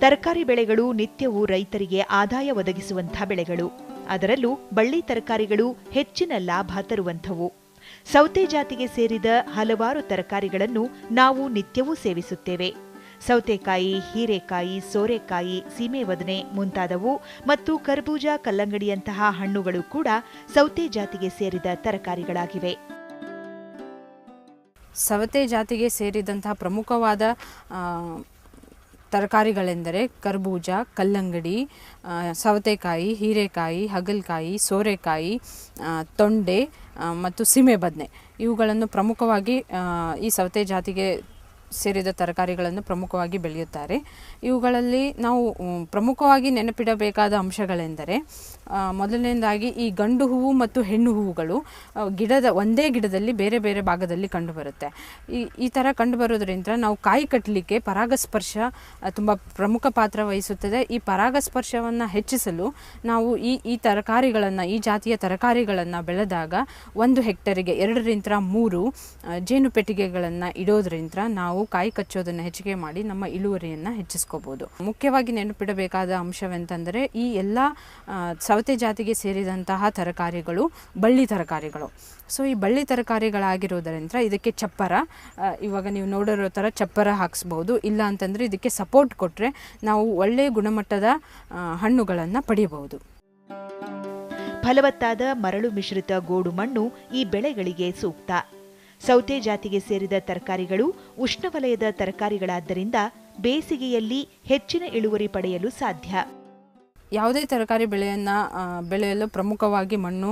ತರಕಾರಿ ಬೆಳೆಗಳು ನಿತ್ಯವೂ ರೈತರಿಗೆ ಆದಾಯ ಒದಗಿಸುವಂಥ ಬೆಳೆಗಳು. ಅದರಲ್ಲೂ ಬಳ್ಳಿ ತರಕಾರಿಗಳು ಹೆಚ್ಚಿನ ಲಾಭ ತರುವಂಥವು. ಸೌತೆ ಜಾತಿಗೆ ಸೇರಿದ ಹಲವಾರು ತರಕಾರಿಗಳನ್ನು ನಾವು ನಿತ್ಯವೂ ಸೇವಿಸುತ್ತೇವೆ. ಸೌತೆಕಾಯಿ, ಹೀರೆಕಾಯಿ, ಸೋರೆಕಾಯಿ, ಸೀಮೆ ಬದನೆ ಮುಂತಾದವು ಮತ್ತು ಕರ್ಬೂಜ, ಕಲ್ಲಂಗಡಿಯಂತಹ ಹಣ್ಣುಗಳು ಕೂಡ ಸೌತೆ ಜಾತಿಗೆ ಸೇರಿದ ತರಕಾರಿಗಳಾಗಿವೆ. ಸವತೆ ಜಾತಿಗೆ ಸೇರಿದಂತಹ ಪ್ರಮುಖವಾದ ತರಕಾರಿಗಳೆಂದರೆ ಕರ್ಬೂಜ, ಕಲ್ಲಂಗಡಿ ಸವತೆಕಾಯಿ, ಹೀರೆಕಾಯಿ, ಹಾಗಲಕಾಯಿ, ಸೋರೆಕಾಯಿ ತೊಂಡೆ ಮತ್ತು ಸೀಮೆ ಬದನೆ ಇವುಗಳನ್ನು ಪ್ರಮುಖವಾಗಿ ಈ ಸವತೆ ಜಾತಿಗೆ ಸೇರಿದ ತರಕಾರಿಗಳನ್ನು ಪ್ರಮುಖವಾಗಿ ಬೆಳೆಯುತ್ತಾರೆ. ಇವುಗಳಲ್ಲಿ ನಾವು ಪ್ರಮುಖವಾಗಿ ನೆನಪಿಡಬೇಕಾದ ಅಂಶಗಳೆಂದರೆ ಮೊದಲನೆಯದಾಗಿ ಈ ಗಂಡು ಹೂವು ಮತ್ತು ಹೆಣ್ಣು ಹೂವುಗಳು ಗಿಡದ ಒಂದೇ ಗಿಡದಲ್ಲಿ ಬೇರೆ ಬೇರೆ ಭಾಗದಲ್ಲಿ ಕಂಡುಬರುತ್ತೆ. ಈ ಈ ಥರ ಕಂಡುಬರೋದ್ರಿಂದ ನಾವು ಕಾಯಿ ಕಟ್ಟಲಿಕ್ಕೆ ಪರಾಗಸ್ಪರ್ಶ ತುಂಬ ಪ್ರಮುಖ ಪಾತ್ರ ವಹಿಸುತ್ತದೆ. ಈ ಪರಾಗಸ್ಪರ್ಶವನ್ನು ಹೆಚ್ಚಿಸಲು ನಾವು ಈ ಈ ತರಕಾರಿಗಳನ್ನು, ಈ ಜಾತಿಯ ತರಕಾರಿಗಳನ್ನು ಬೆಳೆದಾಗ ಒಂದು ಹೆಕ್ಟರಿಗೆ ಎರಡರಿಂದ ಮೂರು ಜೇನು ಪೆಟ್ಟಿಗೆಗಳನ್ನು ಇಡೋದ್ರಿಂದ ನಾವು ಕಾಯಿ ಕಚ್ಚೋದನ್ನು ಹೆಚ್ಚಿಗೆ ಮಾಡಿ ನಮ್ಮ ಇಳುವರಿಯನ್ನು ಹೆಚ್ಚಿಸ್ಕೋಬೋದು. ಮುಖ್ಯವಾಗಿ ನೆನಪಿಡಬೇಕಾದ ಅಂಶವೆಂತಂದರೆ ಈ ಎಲ್ಲ ಸವತೆ ಜಾತಿಗೆ ಸೇರಿದಂತಹ ತರಕಾರಿಗಳು ಬಳ್ಳಿ ತರಕಾರಿಗಳು. ಸೊ, ಈ ಬಳ್ಳಿ ತರಕಾರಿಗಳಾಗಿರೋದರಿಂದ ಇದಕ್ಕೆ ಚಪ್ಪರ ಇವಾಗ ನೀವು ನೋಡಿರೋ ಥರ ಚಪ್ಪರ ಹಾಕಿಸ್ಬೋದು. ಇಲ್ಲ ಅಂತಂದರೆ ಇದಕ್ಕೆ ಸಪೋರ್ಟ್ ಕೊಟ್ಟರೆ ನಾವು ಒಳ್ಳೆಯ ಗುಣಮಟ್ಟದ ಹಣ್ಣುಗಳನ್ನು ಪಡೆಯಬಹುದು. ಫಲವತ್ತಾದ ಮರಳು ಮಿಶ್ರಿತ ಗೋಡು ಮಣ್ಣು ಈ ಬೆಳೆಗಳಿಗೆ ಸೂಕ್ತ. ಸೌತೆ ಜಾತಿಗೆ ಸೇರಿದ ತರಕಾರಿಗಳು ಉಷ್ಣವಲಯದ ತರಕಾರಿಗಳಾದ್ದರಿಂದ ಬೇಸಿಗೆಯಲ್ಲಿ ಹೆಚ್ಚಿನ ಇಳುವರಿ ಪಡೆಯಲು ಸಾಧ್ಯ. ಯಾವುದೇ ತರಕಾರಿ ಬೆಳೆಯನ್ನು ಬೆಳೆಯಲು ಪ್ರಮುಖವಾಗಿ ಮಣ್ಣು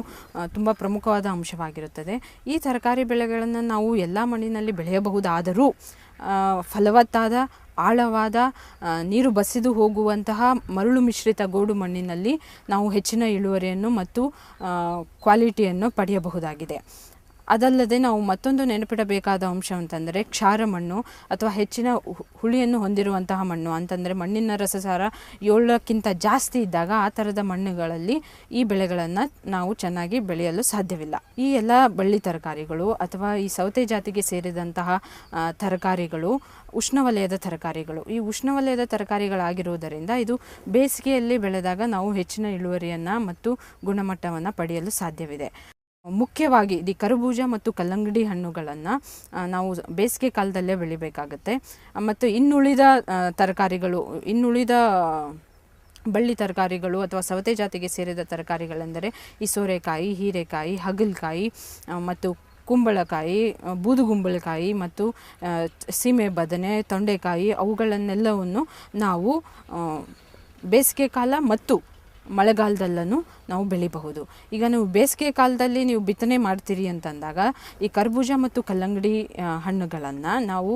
ತುಂಬ ಪ್ರಮುಖವಾದ ಅಂಶವಾಗಿರುತ್ತದೆ. ಈ ತರಕಾರಿ ಬೆಳೆಗಳನ್ನು ನಾವು ಎಲ್ಲ ಮಣ್ಣಿನಲ್ಲಿ ಬೆಳೆಯಬಹುದಾದರೂ ಫಲವತ್ತಾದ, ಆಳವಾದ ನೀರು ಬಸಿದು ಹೋಗುವಂತಹ ಮರಳು ಮಿಶ್ರಿತ ಗೋಡು ಮಣ್ಣಿನಲ್ಲಿ ನಾವು ಹೆಚ್ಚಿನ ಇಳುವರಿಯನ್ನು ಮತ್ತು ಕ್ವಾಲಿಟಿಯನ್ನು ಪಡೆಯಬಹುದಾಗಿದೆ. ಅದಲ್ಲದೆ ನಾವು ಮತ್ತೊಂದು ನೆನಪಿಡಬೇಕಾದ ಅಂಶ ಅಂತಂದರೆ ಕ್ಷಾರ ಮಣ್ಣು ಅಥವಾ ಹೆಚ್ಚಿನ ಹುಳಿಯನ್ನು ಹೊಂದಿರುವಂತಹ ಮಣ್ಣು. ಅಂತಂದರೆ ಮಣ್ಣಿನ ರಸಸಾರ ಏಳಕ್ಕಿಂತ ಜಾಸ್ತಿ ಇದ್ದಾಗ ಆ ಥರದ ಮಣ್ಣುಗಳಲ್ಲಿ ಈ ಬೆಳೆಗಳನ್ನು ನಾವು ಚೆನ್ನಾಗಿ ಬೆಳೆಯಲು ಸಾಧ್ಯವಿಲ್ಲ. ಈ ಎಲ್ಲ ಬಳ್ಳಿ ತರಕಾರಿಗಳು ಅಥವಾ ಈ ಸೌತೆ ಜಾತಿಗೆ ಸೇರಿದಂತಹ ತರಕಾರಿಗಳು, ಉಷ್ಣವಲಯದ ತರಕಾರಿಗಳು, ಈ ಉಷ್ಣವಲಯದ ತರಕಾರಿಗಳಾಗಿರುವುದರಿಂದ ಇದು ಬೇಸಿಗೆಯಲ್ಲಿ ಬೆಳೆದಾಗ ನಾವು ಹೆಚ್ಚಿನ ಇಳುವರಿಯನ್ನು ಮತ್ತು ಗುಣಮಟ್ಟವನ್ನು ಪಡೆಯಲು ಸಾಧ್ಯವಿದೆ. ಮುಖ್ಯವಾಗಿ ದಿ ಕರಬೂಜ ಮತ್ತು ಕಲ್ಲಂಗಡಿ ಹಣ್ಣುಗಳನ್ನು ನಾವು ಬೇಸಿಗೆ ಕಾಲದಲ್ಲೇ ಬೆಳಿಬೇಕಾಗತ್ತೆ. ಮತ್ತು ಇನ್ನುಳಿದ ತರಕಾರಿಗಳು, ಇನ್ನುಳಿದ ಬಳ್ಳಿ ತರಕಾರಿಗಳು ಅಥವಾ ಸವತೆ ಜಾತಿಗೆ ಸೇರಿದ ತರಕಾರಿಗಳೆಂದರೆ ಈ ಸೋರೆಕಾಯಿ, ಹೀರೆಕಾಯಿ, ಹಗಲಕಾಯಿ ಮತ್ತು ಕುಂಬಳಕಾಯಿ ಬೂದುಗುಂಬಳಕಾಯಿ ಮತ್ತು ಸೀಮೆ ಬದನೆ, ತೊಂಡೆಕಾಯಿ ಅವುಗಳನ್ನೆಲ್ಲವನ್ನು ನಾವು ಬೇಸಿಗೆ ಕಾಲ ಮತ್ತು ಮಳೆಗಾಲದಲ್ಲೂ ನಾವು ಬೆಳಿಬಹುದು. ಈಗ ನೀವು ಬೇಸಿಗೆ ಕಾಲದಲ್ಲಿ ನೀವು ಬಿತ್ತನೆ ಮಾಡ್ತೀರಿ ಅಂತಂದಾಗ ಈ ಕರ್ಬೂಜ ಮತ್ತು ಕಲ್ಲಂಗಡಿ ಹಣ್ಣುಗಳನ್ನು ನಾವು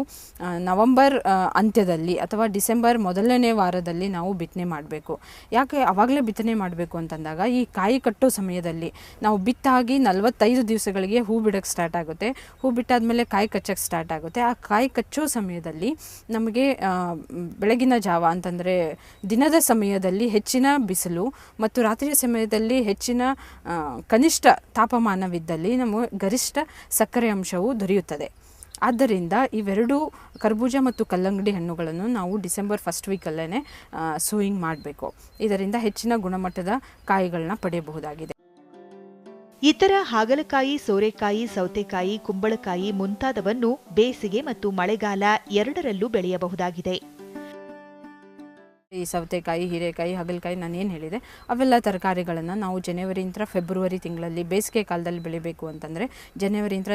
ನವಂಬರ್ ಅಂತ್ಯದಲ್ಲಿ ಅಥವಾ ಡಿಸೆಂಬರ್ ಮೊದಲನೇ ವಾರದಲ್ಲಿ ನಾವು ಬಿತ್ತನೆ ಮಾಡಬೇಕು. ಯಾಕೆ ಆವಾಗಲೇ ಬಿತ್ತನೆ ಮಾಡಬೇಕು ಅಂತಂದಾಗ ಈ ಕಾಯಿ ಕಟ್ಟೋ ಸಮಯದಲ್ಲಿ ನಾವು ಬಿತ್ತಾಗಿ ನಲವತ್ತೈದು ದಿವಸಗಳಿಗೆ ಹೂ ಬಿಡೋಕ್ಕೆ ಸ್ಟಾರ್ಟ್ ಆಗುತ್ತೆ. ಹೂ ಬಿಟ್ಟಾದ್ಮೇಲೆ ಕಾಯಿ ಕಚ್ಚೋಕ್ಕೆ ಸ್ಟಾರ್ಟ್ ಆಗುತ್ತೆ. ಆ ಕಾಯಿ ಕಚ್ಚೋ ಸಮಯದಲ್ಲಿ ನಮಗೆ ಬೆಳಗಿನ ಜಾವ ಅಂತಂದರೆ ದಿನದ ಸಮಯದಲ್ಲಿ ಹೆಚ್ಚಿನ ಬಿಸಿಲು ಮತ್ತು ರಾತ್ರಿಯ ಸಮಯದಲ್ಲಿ ಹೆಚ್ಚಿನ ಕನಿಷ್ಠ ತಾಪಮಾನವಿದ್ದಲ್ಲಿ ನಮ್ಮ ಗರಿಷ್ಠ ಸಕ್ಕರೆ ಅಂಶವು ದೊರೆಯುತ್ತದೆ. ಆದ್ದರಿಂದ ಇವೆರಡೂ ಕರ್ಬೂಜ ಮತ್ತು ಕಲ್ಲಂಗಡಿ ಹಣ್ಣುಗಳನ್ನು ನಾವು ಡಿಸೆಂಬರ್ ಫಸ್ಟ್ ವೀಕಲ್ಲೇ ಸೂಯಿಂಗ್ ಮಾಡಬೇಕು. ಇದರಿಂದ ಹೆಚ್ಚಿನ ಗುಣಮಟ್ಟದ ಕಾಯಿಗಳನ್ನ ಪಡೆಯಬಹುದಾಗಿದೆ. ಇತರ ಹಾಗಲಕಾಯಿ, ಸೋರೆಕಾಯಿ, ಸೌತೆಕಾಯಿ, ಕುಂಬಳಕಾಯಿ ಮುಂತಾದವನ್ನು ಬೇಸಿಗೆ ಮತ್ತು ಮಳೆಗಾಲ ಎರಡರಲ್ಲೂ ಬೆಳೆಯಬಹುದಾಗಿದೆ. ಈ ಸೌತೆಕಾಯಿ, ಹೀರೆಕಾಯಿ, ಹಾಗಲಕಾಯಿ ನಾನು ಏನು ಹೇಳಿದೆ, ಅವೆಲ್ಲ ತರಕಾರಿಗಳನ್ನು ನಾವು ಜನವರಿಯಿಂದ ಫೆಬ್ರವರಿ ತಿಂಗಳಲ್ಲಿ ಬೇಸಿಗೆ ಕಾಲದಲ್ಲಿ ಬೆಳಿಬೇಕು ಅಂತಂದರೆ ಜನವರಿಯಿಂದ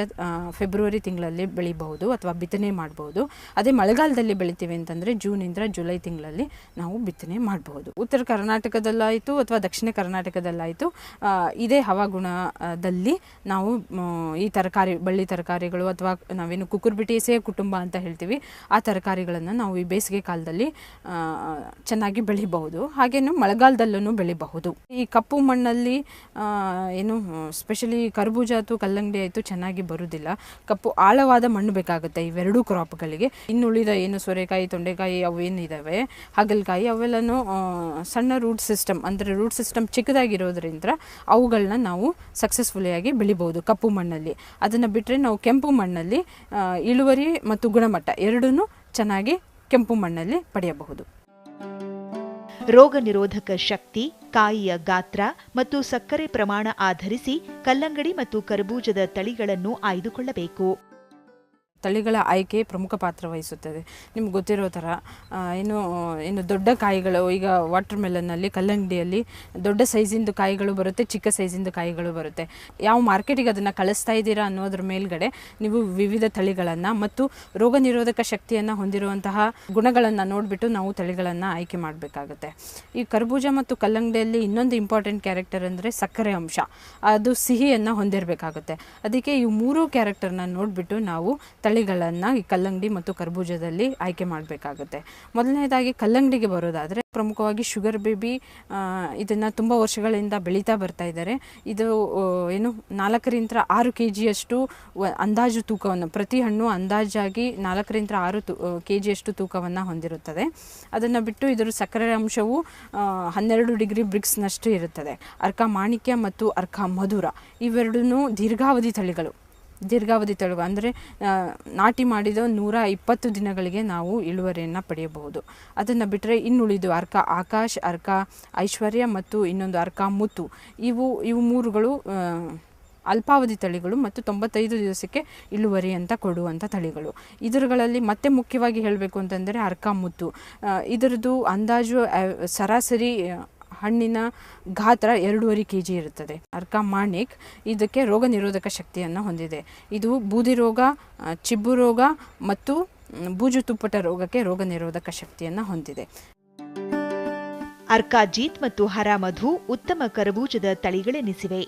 ಫೆಬ್ರವರಿ ತಿಂಗಳಲ್ಲಿ ಬೆಳಿಬಹುದು ಅಥವಾ ಬಿತ್ತನೆ ಮಾಡಬಹುದು. ಅದೇ ಮಳೆಗಾಲದಲ್ಲಿ ಬೆಳಿತೀವಿ ಅಂತಂದರೆ ಜೂನಿಂದ ಜುಲೈ ತಿಂಗಳಲ್ಲಿ ನಾವು ಬಿತ್ತನೆ ಮಾಡಬಹುದು. ಉತ್ತರ ಕರ್ನಾಟಕದಲ್ಲಾಯಿತು ಅಥವಾ ದಕ್ಷಿಣ ಕರ್ನಾಟಕದಲ್ಲಾಯಿತು ಇದೇ ಹವಾಗುಣದಲ್ಲಿ ನಾವು ಈ ತರಕಾರಿ, ಬಳ್ಳಿ ತರಕಾರಿಗಳು ಅಥವಾ ನಾವೇನು ಕುಕುರ್ಬಿಟೇಸೇ ಕುಟುಂಬ ಅಂತ ಹೇಳ್ತೀವಿ, ಆ ತರಕಾರಿಗಳನ್ನು ನಾವು ಈ ಬೇಸಿಗೆ ಕಾಲದಲ್ಲಿ ಚೆನ್ನಾಗಿ ಬೆಳಿಬಹುದು, ಹಾಗೇನು ಮಳೆಗಾಲದಲ್ಲೂ ಬೆಳಿಬಹುದು. ಈ ಕಪ್ಪು ಮಣ್ಣಲ್ಲಿ ಏನು ಸ್ಪೆಷಲಿ ಕರ್ಬೂಜ ಆಯಿತು, ಕಲ್ಲಂಗಡಿ ಆಯಿತು ಚೆನ್ನಾಗಿ ಬರುವುದಿಲ್ಲ ಕಪ್ಪು ಆಳವಾದ ಮಣ್ಣು ಬೇಕಾಗುತ್ತೆ ಇವೆರಡೂ ಕ್ರಾಪ್ಗಳಿಗೆ ಇನ್ನುಳಿದ ಏನು ಸೋರೆಕಾಯಿ, ತೊಂಡೆಕಾಯಿ ಅವು ಏನಿದ್ದಾವೆ ಹಾಗಲಕಾಯಿ ಅವೆಲ್ಲನೂ ಸಣ್ಣ ರೂಟ್ ಸಿಸ್ಟಮ್ ಅಂದರೆ ರೂಟ್ ಸಿಸ್ಟಮ್ ಚಿಕ್ಕದಾಗಿರೋದ್ರಿಂದ ಅವುಗಳನ್ನ ನಾವು ಸಕ್ಸಸ್ಫುಲಿಯಾಗಿ ಬೆಳಿಬೋದು ಕಪ್ಪು ಮಣ್ಣಲ್ಲಿ. ಅದನ್ನು ಬಿಟ್ಟರೆ ನಾವು ಕೆಂಪು ಮಣ್ಣಲ್ಲಿ ಇಳುವರಿ ಮತ್ತು ಗುಣಮಟ್ಟ ಎರಡೂ ಚೆನ್ನಾಗಿ ಕೆಂಪು ಮಣ್ಣಲ್ಲಿ ಪಡೆಯಬಹುದು. ರೋಗ ನಿರೋಧಕ ಶಕ್ತಿ ಕಾಯಿಯ ಗಾತ್ರ ಮತ್ತು ಸಕ್ಕರೆ ಪ್ರಮಾಣ ಆಧರಿಸಿ ಕಲ್ಲಂಗಡಿ ಮತ್ತು ಕರ್ಬೂಜದ ತಳಿಗಳನ್ನು ಆಯ್ದುಕೊಳ್ಳಬೇಕು. ತಳಿಗಳ ಆಯ್ಕೆ ಪ್ರಮುಖ ಪಾತ್ರ ವಹಿಸುತ್ತದೆ. ನಿಮ್ಗೆ ಗೊತ್ತಿರೋ ಥರ ಏನು ಏನು ದೊಡ್ಡ ಕಾಯಿಗಳು, ಈಗ ವಾಟರ್ ಮೆಲನ್ನಲ್ಲಿ ಕಲ್ಲಂಗಡಿಯಲ್ಲಿ ದೊಡ್ಡ ಸೈಜಿಂದು ಕಾಯಿಗಳು ಬರುತ್ತೆ, ಚಿಕ್ಕ ಸೈಜಿಂದು ಕಾಯಿಗಳು ಬರುತ್ತೆ. ಯಾವ ಮಾರ್ಕೆಟಿಗೆ ಅದನ್ನು ಕಳಿಸ್ತಾ ಇದ್ದೀರಾ ಅನ್ನೋದ್ರ ಮೇಲ್ಗಡೆ ನೀವು ವಿವಿಧ ತಳಿಗಳನ್ನು ಮತ್ತು ರೋಗ ನಿರೋಧಕ ಶಕ್ತಿಯನ್ನು ಹೊಂದಿರುವಂತಹ ಗುಣಗಳನ್ನು ನೋಡಿಬಿಟ್ಟು ನಾವು ತಳಿಗಳನ್ನು ಆಯ್ಕೆ ಮಾಡಬೇಕಾಗುತ್ತೆ. ಈ ಕರ್ಬೂಜ ಮತ್ತು ಕಲ್ಲಂಗಡಿಯಲ್ಲಿ ಇನ್ನೊಂದು ಇಂಪಾರ್ಟೆಂಟ್ ಕ್ಯಾರೆಕ್ಟರ್ ಅಂದರೆ ಸಕ್ಕರೆ ಅಂಶ. ಅದು ಸಿಹಿಯನ್ನು ಹೊಂದಿರಬೇಕಾಗುತ್ತೆ. ಅದಕ್ಕೆ ಈ ಮೂರು ಕ್ಯಾರೆಕ್ಟರ್ನ ನೋಡಿಬಿಟ್ಟು ನಾವು ತಳಿಗಳನ್ನು ಈ ಕಲ್ಲಂಗಡಿ ಮತ್ತು ಕರ್ಬೂಜದಲ್ಲಿ ಆಯ್ಕೆ ಮಾಡಬೇಕಾಗುತ್ತೆ. ಮೊದಲನೇದಾಗಿ ಕಲ್ಲಂಗಡಿಗೆ ಬರೋದಾದರೆ ಪ್ರಮುಖವಾಗಿ ಶುಗರ್ ಬೇಬಿ ಇದನ್ನು ತುಂಬ ವರ್ಷಗಳಿಂದ ಬೆಳೀತಾ ಬರ್ತಾ ಇದ್ದಾರೆ. ಇದು ಏನು ನಾಲ್ಕರಿಂದ ಆರು ಕೆ ಜಿಯಷ್ಟು ಅಂದಾಜು ತೂಕವನ್ನು, ಪ್ರತಿ ಹಣ್ಣು ಅಂದಾಜಾಗಿ ನಾಲ್ಕರಿಂದ ಆರು ತು ಕೆ ಜಿಯಷ್ಟು ತೂಕವನ್ನು ಹೊಂದಿರುತ್ತದೆ. ಅದನ್ನು ಬಿಟ್ಟು ಇದರ ಸಕ್ಕರೆ ಅಂಶವು ಹನ್ನೆರಡು ಡಿಗ್ರಿ ಬ್ರಿಕ್ಸ್ನಷ್ಟು ಇರುತ್ತದೆ. ಅರ್ಕ ಮಾಣಿಕ್ಯ ಮತ್ತು ಅರ್ಕ ಮಧುರ ಇವೆರಡೂ ದೀರ್ಘಾವಧಿ ತಳಿಗಳು. ದೀರ್ಘಾವಧಿ ತಳಿಗಳು ಅಂದರೆ ನಾಟಿ ಮಾಡಿದ ನೂರ ಇಪ್ಪತ್ತು ದಿನಗಳಿಗೆ ನಾವು ಇಳುವರಿಯನ್ನು ಪಡೆಯಬಹುದು. ಅದನ್ನು ಬಿಟ್ಟರೆ ಇನ್ನುಳಿದು ಅರ್ಕ ಆಕಾಶ್, ಅರ್ಕ ಐಶ್ವರ್ಯ ಮತ್ತು ಇನ್ನೊಂದು ಅರ್ಕ ಮುತ್ತು. ಇವು ಇವು ಮೂರುಗಳು ಅಲ್ಪಾವಧಿ ತಳಿಗಳು ಮತ್ತು ತೊಂಬತ್ತೈದು ದಿವಸಕ್ಕೆ ಇಳುವರಿ ಅಂತ ಕೊಡುವಂಥ ತಳಿಗಳು. ಇದರಗಳಲ್ಲಿ ಮತ್ತೆ ಮುಖ್ಯವಾಗಿ ಹೇಳಬೇಕು ಅಂತಂದರೆ ಅರ್ಕ ಮುತ್ತು. ಇದರದ್ದು ಅಂದಾಜು ಸರಾಸರಿ ಹಣ್ಣಿನ ಗಾತ್ರ ಎರಡೂವರೆ ಕೆ ಜಿ ಇರುತ್ತದೆ. ಅರ್ಕ ಮಾಣಿಕ್ ಇದಕ್ಕೆ ರೋಗ ನಿರೋಧಕ ಶಕ್ತಿಯನ್ನು ಹೊಂದಿದೆ. ಇದು ಬೂದಿ ರೋಗ ಚಿಬ್ಬು ರೋಗ ಮತ್ತು ಬೂಜು ತುಪ್ಪಟ ರೋಗಕ್ಕೆ ರೋಗ ನಿರೋಧಕ ಶಕ್ತಿಯನ್ನು ಹೊಂದಿದೆ. ಅರ್ಕಾಜೀತ್ ಮತ್ತು ಹರಾಮಧು ಉತ್ತಮ ಕರಬೂಜದ ತಳಿಗಳೆನಿಸಿವೆ.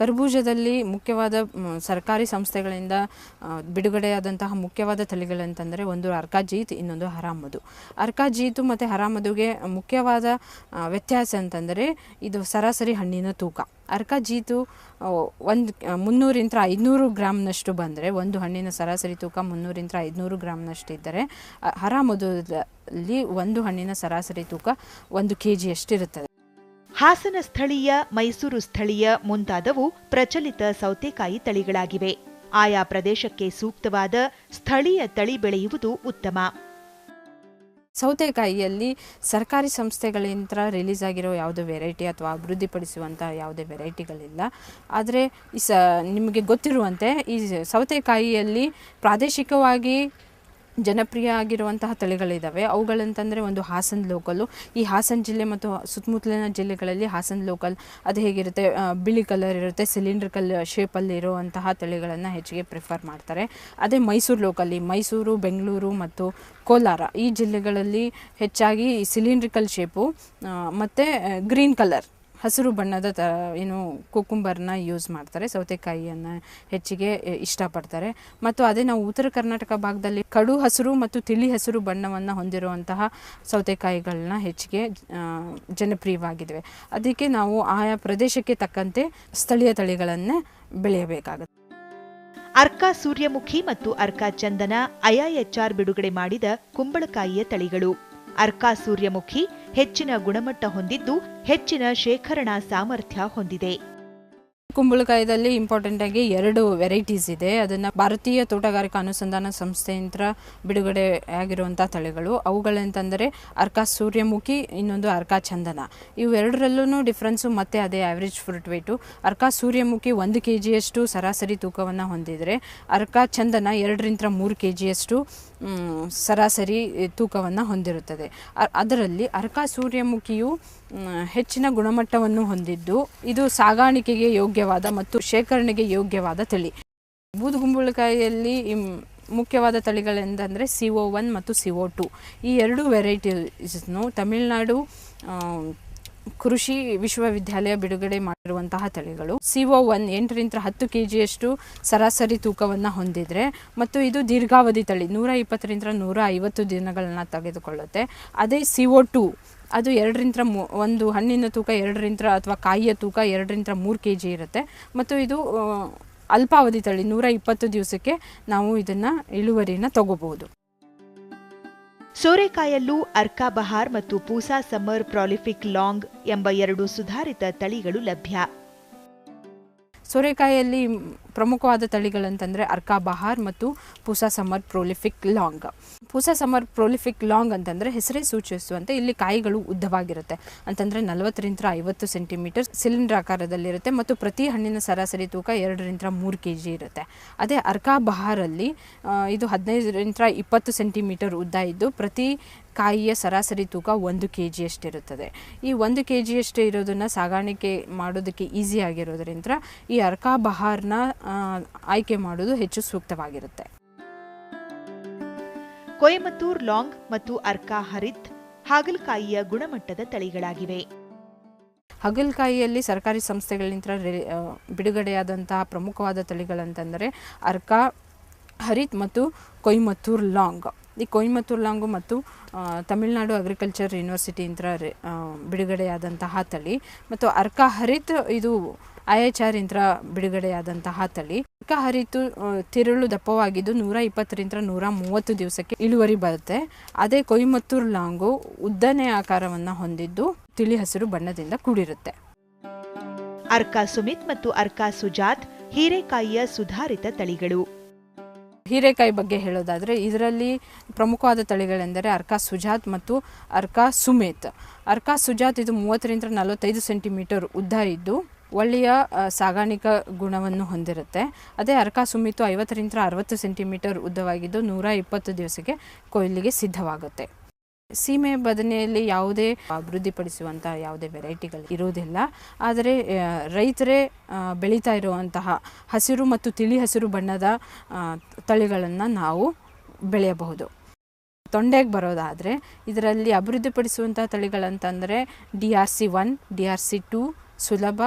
ಕರ್ಬೂಜದಲ್ಲಿ ಮುಖ್ಯವಾದ ಸರ್ಕಾರಿ ಸಂಸ್ಥೆಗಳಿಂದ ಬಿಡುಗಡೆಯಾದಂತಹ ಮುಖ್ಯವಾದ ತಳಿಗಳಂತಂದರೆ ಒಂದು ಅರ್ಕಾಜೀತ್, ಇನ್ನೊಂದು ಹರಾಮದು. ಅರ್ಕಾಜೀತು ಮತ್ತು ಹರಾಮದುಗೆ ಮುಖ್ಯವಾದ ವ್ಯತ್ಯಾಸ ಅಂತಂದರೆ ಇದು ಸರಾಸರಿ ಹಣ್ಣಿನ ತೂಕ. ಅರ್ಕಾಜೀತು ಒಂದು ಮುನ್ನೂರಿಂದ ಐದುನೂರು ಗ್ರಾಮ್ನಷ್ಟು ಬಂದರೆ, ಒಂದು ಹಣ್ಣಿನ ಸರಾಸರಿ ತೂಕ ಮುನ್ನೂರಿಂದ ಐದುನೂರು ಗ್ರಾಮ್ನಷ್ಟು ಇದ್ದರೆ ಹರಾಮದುದಲ್ಲಿ ಒಂದು ಹಣ್ಣಿನ ಸರಾಸರಿ ತೂಕ ಒಂದು ಕೆ ಜಿಯಷ್ಟಿರುತ್ತದೆ ಹಾಸನ ಸ್ಥಳೀಯ, ಮೈಸೂರು ಸ್ಥಳೀಯ ಮುಂತಾದವು ಪ್ರಚಲಿತ ಸೌತೆಕಾಯಿ ತಳಿಗಳಾಗಿವೆ. ಆಯಾ ಪ್ರದೇಶಕ್ಕೆ ಸೂಕ್ತವಾದ ಸ್ಥಳೀಯ ತಳಿ ಬೆಳೆಯುವುದು ಉತ್ತಮ. ಸೌತೆಕಾಯಿಯಲ್ಲಿ ಸರ್ಕಾರಿ ಸಂಸ್ಥೆಗಳಿಂದ ರಿಲೀಸ್ ಆಗಿರೋ ಯಾವುದೇ ವೆರೈಟಿ ಅಥವಾ ಅಭಿವೃದ್ಧಿಪಡಿಸುವಂಥ ಯಾವುದೇ ವೆರೈಟಿಗಳಿಲ್ಲ. ಆದರೆ ಈ ಸ, ನಿಮಗೆ ಗೊತ್ತಿರುವಂತೆ ಈ ಸೌತೆಕಾಯಿಯಲ್ಲಿ ಪ್ರಾದೇಶಿಕವಾಗಿ ಜನಪ್ರಿಯ ಆಗಿರುವಂತಹ ತಳಿಗಳಿದ್ದಾವೆ ಅವುಗಳಂತಂದರೆ ಒಂದು ಹಾಸನ್ ಲೋಕಲು ಈ ಹಾಸನ್ ಜಿಲ್ಲೆ ಮತ್ತು ಸುತ್ತಮುತ್ತಲಿನ ಜಿಲ್ಲೆಗಳಲ್ಲಿ ಹಾಸನ್ ಲೋಕಲ್ ಅದು ಹೇಗಿರುತ್ತೆ? ಬಿಳಿ ಕಲರ್ ಇರುತ್ತೆ. ಸಿಲಿಂಡ್ರಿಕಲ್ ಶೇಪಲ್ಲಿ ಇರುವಂತಹ ತಳಿಗಳನ್ನು ಹೆಚ್ಚಿಗೆ ಪ್ರಿಫರ್ ಮಾಡ್ತಾರೆ. ಅದೇ ಮೈಸೂರು ಲೋಕಲಿ ಮೈಸೂರು, ಬೆಂಗಳೂರು ಮತ್ತು ಕೋಲಾರ. ಈ ಜಿಲ್ಲೆಗಳಲ್ಲಿ ಹೆಚ್ಚಾಗಿ ಸಿಲಿಂಡ್ರಿಕಲ್ ಶೇಪು ಮತ್ತು ಗ್ರೀನ್ ಕಲರ್. ಹಸಿರು ಬಣ್ಣದ ತ, ಏನು ಕುಕುಂಬರ್ನ ಯೂಸ್ ಮಾಡ್ತಾರೆ, ಸೌತೆಕಾಯಿಯನ್ನು ಹೆಚ್ಚಿಗೆ ಇಷ್ಟಪಡ್ತಾರೆ. ಮತ್ತು ಅದೇ ನಾವು ಉತ್ತರ ಕರ್ನಾಟಕ ಭಾಗದಲ್ಲಿ ಕಡು ಹಸಿರು ಮತ್ತು ತಿಳಿ ಹಸಿರು ಬಣ್ಣವನ್ನು ಹೊಂದಿರುವಂತಹ ಸೌತೆಕಾಯಿಗಳನ್ನ ಹೆಚ್ಚಿಗೆ ಜನಪ್ರಿಯವಾಗಿದ್ದಾವೆ ಅದಕ್ಕೆ ನಾವು ಆಯಾ ಪ್ರದೇಶಕ್ಕೆ ತಕ್ಕಂತೆ ಸ್ಥಳೀಯ ತಳಿಗಳನ್ನೇ ಬೆಳೆಯಬೇಕಾಗುತ್ತೆ. ಅರ್ಕಾ ಸೂರ್ಯಮುಖಿ ಮತ್ತು ಅರ್ಕಾ ಚಂದನ ಐಐಎಚ್ಆರ್ ಬಿಡುಗಡೆ ಮಾಡಿದ ಕುಂಬಳಕಾಯಿಯ ತಳಿಗಳು. ಅರ್ಕಾ ಸೂರ್ಯಮುಖಿ ಹೆಚ್ಚಿನ ಗುಣಮಟ್ಟ ಹೊಂದಿದ್ದು ಹೆಚ್ಚಿನ ಶೇಖರಣಾ ಸಾಮರ್ಥ್ಯ ಹೊಂದಿದೆ. ಕುಂಬಳಕಾಯದಲ್ಲಿ ಇಂಪಾರ್ಟೆಂಟ್ ಆಗಿ ಎರಡು ವೆರೈಟೀಸ್ ಇದೆ. ಅದನ್ನ ಭಾರತೀಯ ತೋಟಗಾರಿಕಾ ಅನುಸಂಧಾನ ಸಂಸ್ಥೆಯಿಂದ ಬಿಡುಗಡೆ ಆಗಿರುವಂಥ ತಳಿಗಳು. ಅವುಗಳಂತಂದರೆ ಅರ್ಕಾ ಸೂರ್ಯಮುಖಿ, ಇನ್ನೊಂದು ಅರ್ಕಾ ಚಂದನ. ಇವೆರಡರಲ್ಲೂ ಡಿಫ್ರೆನ್ಸು ಮತ್ತೆ ಅದೇ average fruit weight Arka Suryamukhi ಒಂದು ಕೆ ಜಿಯಷ್ಟು ಸರಾಸರಿ ತೂಕವನ್ನು ಹೊಂದಿದರೆ, ಅರ್ಕಾ ಚಂದನ ಎರಡರಿಂದ ಮೂರು ಕೆ ಜಿಯಷ್ಟು ಸರಾಸರಿ ತೂಕವನ್ನು ಹೊಂದಿರುತ್ತದೆ. ಅದರಲ್ಲಿ ಅರ್ಕಾ ಸೂರ್ಯಮುಖಿಯು ಹೆಚ್ಚಿನ ಗುಣಮಟ್ಟವನ್ನು ಹೊಂದಿದ್ದು, ಇದು ಸಾಗಾಣಿಕೆಗೆ ಯೋಗ್ಯವಾದ ಮತ್ತು ಶೇಖರಣೆಗೆ ಯೋಗ್ಯವಾದ ತಳಿ. ಬೂದುಗುಂಬಳಕಾಯಿಯಲ್ಲಿ ಮುಖ್ಯವಾದ ತಳಿಗಳೆಂದರೆ ಸಿ ಒ ಒನ್ ಮತ್ತು ಸಿ ಒ ಟು. ಈ ಎರಡು ವೆರೈಟೀಸ್ನು ತಮಿಳುನಾಡು ಕೃಷಿ ವಿಶ್ವವಿದ್ಯಾಲಯ ಬಿಡುಗಡೆ ಮಾಡಿರುವಂತಹ ತಳಿಗಳು. ಸಿ ಒ ಒನ್ ಎಂಟರಿಂದ ಹತ್ತು ಕೆ ಜಿಯಷ್ಟು ಸರಾಸರಿ ತೂಕವನ್ನು ಹೊಂದಿದರೆ ಮತ್ತು ಇದು ದೀರ್ಘಾವಧಿ ತಳಿ, ನೂರ ಇಪ್ಪತ್ತರಿಂದ ನೂರ ಐವತ್ತು ದಿನಗಳನ್ನ ತೆಗೆದುಕೊಳ್ಳುತ್ತೆ. ಅದೇ ಸಿ ಒ ಟು ಅದು ಎರಡರಿಂದ ಮೂ ಒಂದು ಹಣ್ಣಿನ ತೂಕ ಎರಡರಿಂದ ಅಥವಾ ಕಾಯಿಯ ತೂಕ ಎರಡರಿಂದ ಮೂರು ಕೆ ಜಿ ಇರುತ್ತೆ. ಮತ್ತು ಇದು ಅಲ್ಪಾವಧಿ ತಳಿ ನೂರ ಇಪ್ಪತ್ತು ದಿವಸಕ್ಕೆ ನಾವು ಇದನ್ನು ಇಳುವರಿನ ತಗೋಬಹುದು. ಸೋರೆಕಾಯಲ್ಲೂ ಅರ್ಕಾ ಬಹಾರ್ ಮತ್ತು ಪೂಸಾ ಸಮ್ಮರ್ ಪ್ರಾಲಿಫಿಕ್ ಲಾಂಗ್ ಎಂಬ ಎರಡು ಸುಧಾರಿತ ತಳಿಗಳು ಲಭ್ಯ. ಸೋರೆಕಾಯಿಯಲ್ಲಿ ಪ್ರಮುಖವಾದ ತಳಿಗಳಂತಂದರೆ ಅರ್ಕಾ ಬಹಾರ್ ಮತ್ತು Pusa summer prolific long. Pusa summer prolific long ಅಂತಂದರೆ ಹೆಸರೇ ಸೂಚಿಸುವಂತೆ ಇಲ್ಲಿ ಕಾಯಿಗಳು ಉದ್ದವಾಗಿರುತ್ತೆ. ಅಂತಂದರೆ ನಲವತ್ತರಿಂದ ಐವತ್ತು ಸೆಂಟಿಮೀಟರ್ ಸಿಲಿಂಡರ್ ಆಕಾರದಲ್ಲಿರುತ್ತೆ ಮತ್ತು ಪ್ರತಿ ಹಣ್ಣಿನ ಸರಾಸರಿ ತೂಕ ಎರಡರಿಂದ ಮೂರು ಕೆ ಜಿ ಇರುತ್ತೆ. ಅದೇ ಅರ್ಕಾ ಬಹಾರಲ್ಲಿ ಇದು ಹದಿನೈದರಿಂದ ಇಪ್ಪತ್ತು ಸೆಂಟಿಮೀಟರ್ ಉದ್ದ ಇದ್ದು ಪ್ರತಿ ಕಾಯಿಯ ಸರಾಸರಿ ತೂಕ ಒಂದು ಕೆ ಜಿಯಷ್ಟಿರುತ್ತದೆ ಈ ಒಂದು ಕೆ ಜಿಯಷ್ಟು ಇರೋದನ್ನು ಸಾಗಾಣಿಕೆ ಮಾಡೋದಕ್ಕೆ ಈಸಿ ಆಗಿರೋದ್ರಿಂದ ಈ ಅರ್ಕಾ ಬಹಾರ್ನ ಆಯ್ಕೆ ಮಾಡೋದು ಹೆಚ್ಚು ಸೂಕ್ತವಾಗಿರುತ್ತೆ. ಕೊಯಮತ್ತೂರ್ ಲಾಂಗ್ ಮತ್ತು ಅರ್ಕಾ ಹರಿತ್ ಹಾಗಲಕಾಯಿಯ ಗುಣಮಟ್ಟದ ತಳಿಗಳಾಗಿವೆ. ಹಗಲ್ಕಾಯಿಯಲ್ಲಿ ಸರ್ಕಾರಿ ಸಂಸ್ಥೆಗಳಿಂದ ಬಿಡುಗಡೆಯಾದಂತಹ ಪ್ರಮುಖವಾದ ತಳಿಗಳಂತಂದರೆ ಅರ್ಕಾ ಹರಿತ್ ಮತ್ತು ಕೊಯಮತ್ತೂರ್ ಲಾಂಗ್. ಈ ಕೊಯಮತ್ತೂರ್ ಲಾಂಗು ಮತ್ತು ತಮಿಳುನಾಡು ಅಗ್ರಿಕಲ್ಚರ್ ಯೂನಿವರ್ಸಿಟಿಯಿಂದ ಇಂತ ಆ, ಬಿಡುಗಡೆಯಾದಂತಹ ತಳಿ. ಮತ್ತು ಅರ್ಕಾ ಹರಿತ್ ಇದು ಇಂದ ಬಿಡುಗಡೆಯಾದಂತಹ ತಳಿ. ಚಿಕ್ಕ ಹರಿತು ತಿರುಳು ದಪ್ಪವಾಗಿದ್ದು ನೂರ ಇಪ್ಪತ್ತರಿಂದ ನೂರ ಮೂವತ್ತು ದಿವಸಕ್ಕೆ ಇಳುವರಿ ಬರುತ್ತೆ. ಅದೇ ಕೊಯ್ಮತ್ತೂರ್ ಲಾಂಗು ಉದ್ದನೆ ಆಕಾರವನ್ನು ಹೊಂದಿದ್ದು ತಿಳಿ ಹಸಿರು ಬಣ್ಣದಿಂದ ಕೂಡಿರುತ್ತೆ. ಅರ್ಕ ಸುಮಿತ್ ಮತ್ತು ಅರ್ಕ ಸುಜಾತ್ ಹೀರೆಕಾಯಿಯ ಸುಧಾರಿತ ತಳಿಗಳು. ಹೀರೆಕಾಯಿ ಬಗ್ಗೆ ಹೇಳೋದಾದರೆ ಇದರಲ್ಲಿ ಪ್ರಮುಖವಾದ ತಳಿಗಳೆಂದರೆ ಅರ್ಕಾ ಸುಜಾತ್ ಮತ್ತು ಅರ್ಕಾ ಸುಮೇತ್. ಅರ್ಕಾ ಸುಜಾತ್ ಇದು ಮೂವತ್ತರಿಂದ ನಲವತ್ತೈದು ಸೆಂಟಿಮೀಟರ್ ಉದ್ದ ಇದ್ದು ಒಳ್ಳೆಯ ಸಾಗಾಣಿಕ ಗುಣವನ್ನು ಹೊಂದಿರುತ್ತೆ. ಅದೇ ಅರ್ಕ ಸುಮಿತು ಐವತ್ತರಿಂದ ಅರವತ್ತು ಸೆಂಟಿಮೀಟರ್ ಉದ್ದವಾಗಿದ್ದು ನೂರ ಇಪ್ಪತ್ತು ದಿವಸಕ್ಕೆ ಕೊಯ್ಲಿಗೆ ಸಿದ್ಧವಾಗುತ್ತೆ. ಸೀಮೆ ಬದನೆಯಲ್ಲಿ ಯಾವುದೇ ಅಭಿವೃದ್ಧಿಪಡಿಸುವಂಥ ಯಾವುದೇ ವೆರೈಟಿಗಳು ಇರೋದಿಲ್ಲ. ಆದರೆ ರೈತರೇ ಬೆಳೀತಾ ಇರುವಂತಹ ಹಸಿರು ಮತ್ತು ತಿಳಿ ಹಸಿರು ಬಣ್ಣದ ತಳಿಗಳನ್ನು ನಾವು ಬೆಳೆಯಬಹುದು. ತೊಂಡೆಗೆ ಬರೋದಾದರೆ ಇದರಲ್ಲಿ ಅಭಿವೃದ್ಧಿಪಡಿಸುವಂಥ ತಳಿಗಳಂತಂದರೆ D R C one, D R C two ಸುಲಭ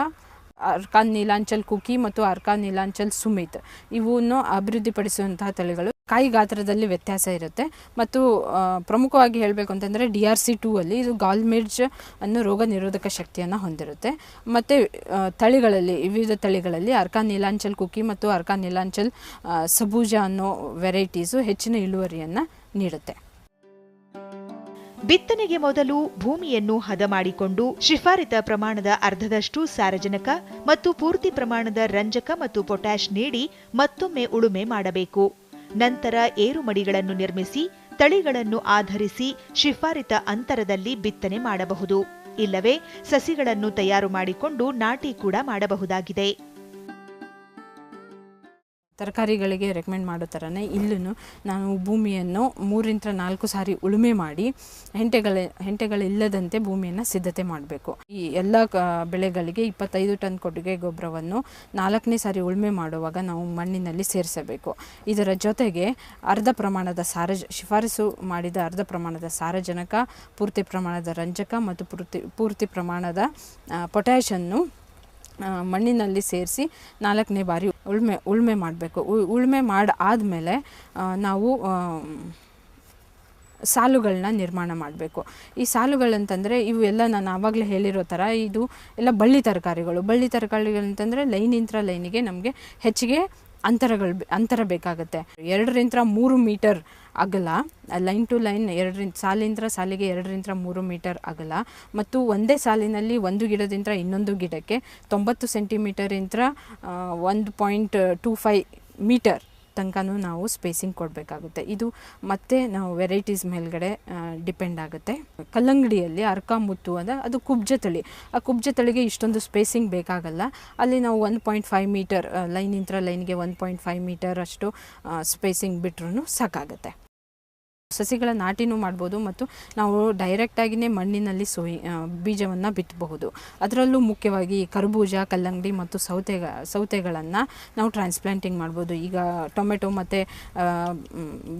ಅರ್ಕಾನ್ ನೀಲಾಂಚಲ್ ಕುಕಿ ಮತ್ತು ಅರ್ಕಾನ್ ನೀಲಾಂಚಲ್ ಸುಮಿತ್. ಇವನ್ನು ಅಭಿವೃದ್ಧಿಪಡಿಸುವಂತಹ ತಳಿಗಳು. ಕಾಯಿ ಗಾತ್ರದಲ್ಲಿ ವ್ಯತ್ಯಾಸ ಇರುತ್ತೆ. ಮತ್ತು ಪ್ರಮುಖವಾಗಿ ಹೇಳಬೇಕು ಅಂತಂದರೆ ಡಿ ಆರ್ ಸಿ ಟೂ ಅಲ್ಲಿ ಇದು ಗಾಲ್ಮಿರ್ಜ್ ಅನ್ನು ರೋಗ ನಿರೋಧಕ ಶಕ್ತಿಯನ್ನು ಹೊಂದಿರುತ್ತೆ. ಮತ್ತು ತಳಿಗಳಲ್ಲಿ, ವಿವಿಧ ತಳಿಗಳಲ್ಲಿ ಅರ್ಕಾ ನೀಲಾಂಚಲ್ ಕುಕಿ ಮತ್ತು ಅರ್ಕಾ ನೀಲಾಂಚಲ್ ಸಬೂಜ ಅನ್ನೋ ವೆರೈಟೀಸು ಹೆಚ್ಚಿನ ಇಳುವರಿಯನ್ನು ನೀಡುತ್ತೆ. ಬಿತ್ತನೆಗೆ ಮೊದಲು ಭೂಮಿಯನ್ನು ಹದ ಮಾಡಿಕೊಂಡು ಶಿಫಾರಿತ ಪ್ರಮಾಣದ ಅರ್ಧದಷ್ಟು ಸಾರಜನಕ ಮತ್ತು ಪೂರ್ತಿ ಪ್ರಮಾಣದ ರಂಜಕ ಮತ್ತು ಪೊಟ್ಯಾಷ್ ನೀಡಿ ಮತ್ತೊಮ್ಮೆ ಉಳುಮೆ ಮಾಡಬೇಕು. ನಂತರ ಏರುಮಡಿಗಳನ್ನು ನಿರ್ಮಿಸಿ, ತಳಿಗಳನ್ನು ಆಧರಿಸಿ ಶಿಫಾರಿತ ಅಂತರದಲ್ಲಿ ಬಿತ್ತನೆ ಮಾಡಬಹುದು. ಇಲ್ಲವೇ ಸಸಿಗಳನ್ನು ತಯಾರು ಮಾಡಿಕೊಂಡು ನಾಟಿ ಕೂಡ ಮಾಡಬಹುದಾಗಿದೆ. ತರಕಾರಿಗಳಿಗೆ ರೆಕಮೆಂಡ್ ಮಾಡೋ ಥರನೇ ಇಲ್ಲೂ ನಾನು ಭೂಮಿಯನ್ನು ಮೂರಿಂದ ನಾಲ್ಕು ಸಾರಿ ಉಳುಮೆ ಮಾಡಿ ಹೆಂಟೆಗಳ, ಹೆಂಟೆಗಳಿಲ್ಲದಂತೆ ಭೂಮಿಯನ್ನು ಸಿದ್ಧತೆ ಮಾಡಬೇಕು. ಈ ಎಲ್ಲ ಬೆಳೆಗಳಿಗೆ ಇಪ್ಪತ್ತೈದು ಟನ್ ಕೊಟ್ಟಿಗೆ ಗೊಬ್ಬರವನ್ನು ನಾಲ್ಕನೇ ಸಾರಿ ಉಳುಮೆ ಮಾಡುವಾಗ ನಾವು ಮಣ್ಣಿನಲ್ಲಿ ಸೇರಿಸಬೇಕು. ಇದರ ಜೊತೆಗೆ ಅರ್ಧ ಪ್ರಮಾಣದ ಸಾರಜ, ಶಿಫಾರಸು ಮಾಡಿದ ಅರ್ಧ ಪ್ರಮಾಣದ ಸಾರಜನಕ, ಪೂರ್ತಿ ಪ್ರಮಾಣದ ರಂಜಕ ಮತ್ತು ಪೂರ್ತಿ ಪೂರ್ತಿ ಪ್ರಮಾಣದ ಪೊಟ್ಯಾಷನ್ನು ಮಣ್ಣಿನಲ್ಲಿ ಸೇರಿಸಿ ನಾಲ್ಕನೇ ಬಾರಿ ಉಳುಮೆ ಉಳುಮೆ ಮಾಡಬೇಕು. ಉಳುಮೆ ಮಾಡಿ ಆದಮೇಲೆ ನಾವು ಸಾಲುಗಳನ್ನ ನಿರ್ಮಾಣ ಮಾಡಬೇಕು. ಈ ಸಾಲುಗಳಂತಂದರೆ ಇವು ಎಲ್ಲ ನಾನು ಆವಾಗಲೇ ಹೇಳಿರೋ ಥರ ಇದು ಎಲ್ಲ ಬಳ್ಳಿ ತರಕಾರಿಗಳು. ಬಳ್ಳಿ ತರಕಾರಿಗಳಂತಂದರೆ ಲೈನಿಂತ್ರ ಲೈನಿಗೆ ನಮಗೆ ಹೆಚ್ಚಿಗೆ ಅಂತರಗಳು ಅಂತರ ಬೇಕಾಗುತ್ತೆ. ಎರಡರಿಂದ ಮೂರು ಮೀಟರ್ ಅಗಲ, ಲೈನ್ ಟು ಲೈನ್ ಎರಡರಿಂದ ಸಾಲಿಂದ ಸಾಲಿಗೆ ಎರಡರಿಂದ ಮೂರು ಮೀಟರ್ ಅಗಲ ಮತ್ತು ಒಂದೇ ಸಾಲಿನಲ್ಲಿ ಒಂದು ಗಿಡದಿಂದ ಇನ್ನೊಂದು ಗಿಡಕ್ಕೆ ತೊಂಬತ್ತು ಸೆಂಟಿಮೀಟರಿಂದ ಒಂದು ಪಾಯಿಂಟ್ ಟೂ ಫೈ ಮೀಟರ್ ತನಕನೂ ನಾವು ಸ್ಪೇಸಿಂಗ್ ಕೊಡಬೇಕಾಗುತ್ತೆ. ಇದು ಮತ್ತೆ ನಾವು ವೆರೈಟೀಸ್ ಮೇಲ್ಗಡೆ ಡಿಪೆಂಡ್ ಆಗುತ್ತೆ. ಕಲ್ಲಂಗಡಿಯಲ್ಲಿ ಅರ್ಕ ಮುತ್ತು ಅಂದರೆ ಅದು ಕುಬ್ಜ ತಳಿ. ಆ ಕುಬ್ಜ ತಳಿಗೆ ಇಷ್ಟೊಂದು ಸ್ಪೇಸಿಂಗ್ ಬೇಕಾಗಲ್ಲ. ಅಲ್ಲಿ ನಾವು ಒನ್ ಪಾಯಿಂಟ್ ಫೈವ್ ಮೀಟರ್ ಲೈನಿಂದ ಲೈನ್ಗೆ ಒನ್ ಪಾಯಿಂಟ್ ಫೈವ್ ಮೀಟರ್ ಅಷ್ಟು ಸ್ಪೇಸಿಂಗ್ ಬಿಟ್ರೂ ಸಾಕಾಗುತ್ತೆ. ಸಸಿಗಳ ನಾಟಿನೂ ಮಾಡ್ಬೋದು ಮತ್ತು ನಾವು ಡೈರೆಕ್ಟಾಗಿಯೇ ಮಣ್ಣಿನಲ್ಲಿ ಸೋಯಿ ಬೀಜವನ್ನು ಬಿತ್ತಬಹುದು ಅದರಲ್ಲೂ ಮುಖ್ಯವಾಗಿ ಕರ್ಬೂಜ, ಕಲ್ಲಂಗಡಿ ಮತ್ತು ಸೌತೆ ಸೌತೆಗಳನ್ನು ನಾವು ಟ್ರಾನ್ಸ್ಪ್ಲಾಂಟಿಂಗ್ ಮಾಡ್ಬೋದು. ಈಗ ಟೊಮೆಟೊ ಮತ್ತು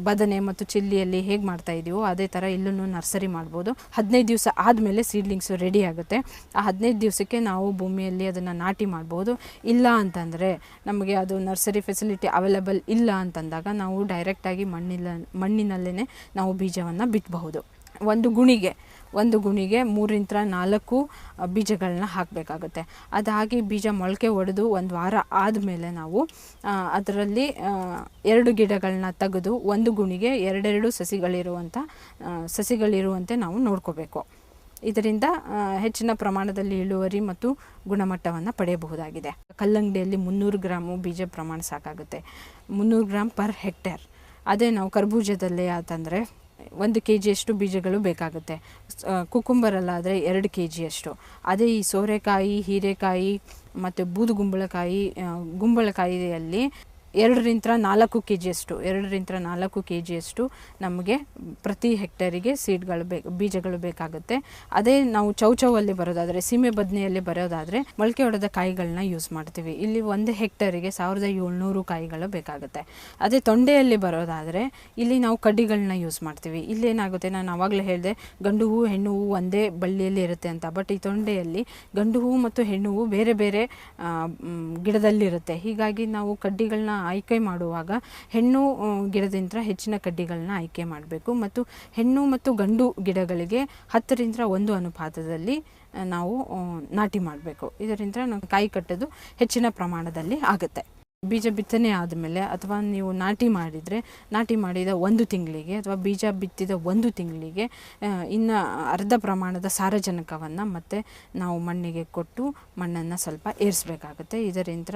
ಬದನೆ ಮತ್ತು ಚಿಲ್ಲಿಯಲ್ಲಿ ಹೇಗೆ ಮಾಡ್ತಾ ಇದೀವೋ ಅದೇ ಥರ ಇಲ್ಲೂ ನರ್ಸರಿ ಮಾಡ್ಬೋದು. ಹದಿನೈದು ದಿವಸ ಆದಮೇಲೆ ಸೀಡ್ಲಿಂಗ್ಸ್ ರೆಡಿ ಆಗುತ್ತೆ. ಆ ಹದಿನೈದು ದಿವಸಕ್ಕೆ ನಾವು ಭೂಮಿಯಲ್ಲಿ ಅದನ್ನು ನಾಟಿ ಮಾಡ್ಬೋದು. ಇಲ್ಲ ಅಂತಂದರೆ ನಮಗೆ ಅದು ನರ್ಸರಿ ಫೆಸಿಲಿಟಿ ಅವೈಲೇಬಲ್ ಇಲ್ಲ ಅಂತಂದಾಗ ನಾವು ಡೈರೆಕ್ಟಾಗಿ ಮಣ್ಣಿಲ್ಲ ಮಣ್ಣಿನಲ್ಲೇ ನಾವು ಬೀಜವನ್ನು ಬಿತ್ತಬಹುದು ಒಂದು ಗುಣಿಗೆ ಒಂದು ಗುಣಿಗೆ ಮೂರಿಂದ ನಾಲ್ಕು ಬೀಜಗಳನ್ನ ಹಾಕಬೇಕಾಗುತ್ತೆ. ಅದಾಗಿ ಬೀಜ ಮೊಳಕೆ ಒಡೆದು ಒಂದು ವಾರ ಆದಮೇಲೆ ನಾವು ಅದರಲ್ಲಿ ಎರಡು ಗಿಡಗಳನ್ನ ತೆಗೆದು ಒಂದು ಗುಣಿಗೆ ಎರಡೆರಡು ಸಸಿಗಳಿರುವಂಥ ಸಸಿಗಳಿರುವಂತೆ ನಾವು ನೋಡ್ಕೋಬೇಕು. ಇದರಿಂದ ಹೆಚ್ಚಿನ ಪ್ರಮಾಣದಲ್ಲಿ ಇಳುವರಿ ಮತ್ತು ಗುಣಮಟ್ಟವನ್ನು ಪಡೆಯಬಹುದಾಗಿದೆ. ಕಲ್ಲಂಗಡಿಯಲ್ಲಿ ಮುನ್ನೂರು ಗ್ರಾಮು ಬೀಜ ಪ್ರಮಾಣ ಸಾಕಾಗುತ್ತೆ. ಮುನ್ನೂರು ಗ್ರಾಮ್ ಪರ್ ಹೆಕ್ಟೇರ್. ಅದೇ ನಾವು ಕರ್ಬೂಜದಲ್ಲಿ ಆತಂದರೆ ಒಂದು ಕೆ ಜಿಯಷ್ಟು ಬೀಜಗಳು ಬೇಕಾಗುತ್ತೆ. ಕುಕುಂಬರಲ್ಲಾದರೆ ಎರಡು ಕೆ ಜಿಯಷ್ಟು ಅದೇ ಈ ಸೋರೆಕಾಯಿ, ಹೀರೆಕಾಯಿ ಮತ್ತು ಬೂದುಗುಂಬಳಕಾಯಿ ಗುಂಬಳಕಾಯಿಯಲ್ಲಿ ಎರಡರಿಂದ ನಾಲ್ಕು ಕೆ ಜಿಯಷ್ಟು ಎರಡರಿಂದ ನಾಲ್ಕು ಕೆ ಜಿಯಷ್ಟು ನಮಗೆ ಪ್ರತಿ ಹೆಕ್ಟರಿಗೆ ಸೀಡ್ಗಳು ಬೇಕು ಬೀಜಗಳು ಬೇಕಾಗುತ್ತೆ. ಅದೇ ನಾವು ಚೌಚೌವಲ್ಲಿ ಬರೋದಾದರೆ, ಸೀಮೆ ಬದನೆಯಲ್ಲಿ ಬರೋದಾದರೆ ಮೊಳಕೆ ಹೊಡೆದ ಕಾಯಿಗಳನ್ನ ಯೂಸ್ ಮಾಡ್ತೀವಿ. ಇಲ್ಲಿ ಒಂದು ಹೆಕ್ಟರಿಗೆ ಸಾವಿರದ ಏಳ್ನೂರು ಕಾಯಿಗಳು ಬೇಕಾಗುತ್ತೆ. ಅದೇ ತೊಂಡೆಯಲ್ಲಿ ಬರೋದಾದರೆ ಇಲ್ಲಿ ನಾವು ಕಡ್ಡಿಗಳನ್ನ ಯೂಸ್ ಮಾಡ್ತೀವಿ. ಇಲ್ಲಿ ಏನಾಗುತ್ತೆ, ನಾನು ಆವಾಗಲೇ ಹೇಳಿದೆ, ಗಂಡು ಹೂವು ಹೆಣ್ಣು ಹೂವು ಒಂದೇ ಬಳ್ಳಿಯಲ್ಲಿ ಇರುತ್ತೆ ಅಂತ. ಬಟ್ ಈ ತೊಂಡೆಯಲ್ಲಿ ಗಂಡು ಹೂವು ಮತ್ತು ಹೆಣ್ಣು ಹೂವು ಬೇರೆ ಬೇರೆ ಗಿಡದಲ್ಲಿರುತ್ತೆ. ಹೀಗಾಗಿ ನಾವು ಕಡ್ಡಿಗಳನ್ನ ಆಯ್ಕೆ ಮಾಡುವಾಗ ಹೆಣ್ಣು ಗಿಡದಿಂದ ಹೆಚ್ಚಿನ ಕಡ್ಡಿಗಳನ್ನ ಆಯ್ಕೆ ಮಾಡಬೇಕು. ಮತ್ತು ಹೆಣ್ಣು ಮತ್ತು ಗಂಡು ಗಿಡಗಳಿಗೆ ಹತ್ತರಿಂದ ಒಂದು ಅನುಪಾತದಲ್ಲಿ ನಾವು ನಾಟಿ ಮಾಡಬೇಕು. ಇದರಿಂದ ಕಾಯಿ ಕಟ್ಟೋದು ಹೆಚ್ಚಿನ ಪ್ರಮಾಣದಲ್ಲಿ ಆಗುತ್ತೆ. ಬೀಜ ಬಿತ್ತನೆ ಆದಮೇಲೆ ಅಥವಾ ನೀವು ನಾಟಿ ಮಾಡಿದರೆ, ನಾಟಿ ಮಾಡಿದ ಒಂದು ತಿಂಗಳಿಗೆ ಅಥವಾ ಬೀಜ ಬಿತ್ತಿದ ಒಂದು ತಿಂಗಳಿಗೆ ಇನ್ನು ಅರ್ಧ ಪ್ರಮಾಣದ ಸಾರಜನಕವನ್ನು ಮತ್ತೆ ನಾವು ಮಣ್ಣಿಗೆ ಕೊಟ್ಟು ಮಣ್ಣನ್ನು ಸ್ವಲ್ಪ ಏರಿಸಬೇಕಾಗುತ್ತೆ. ಇದರಿಂದ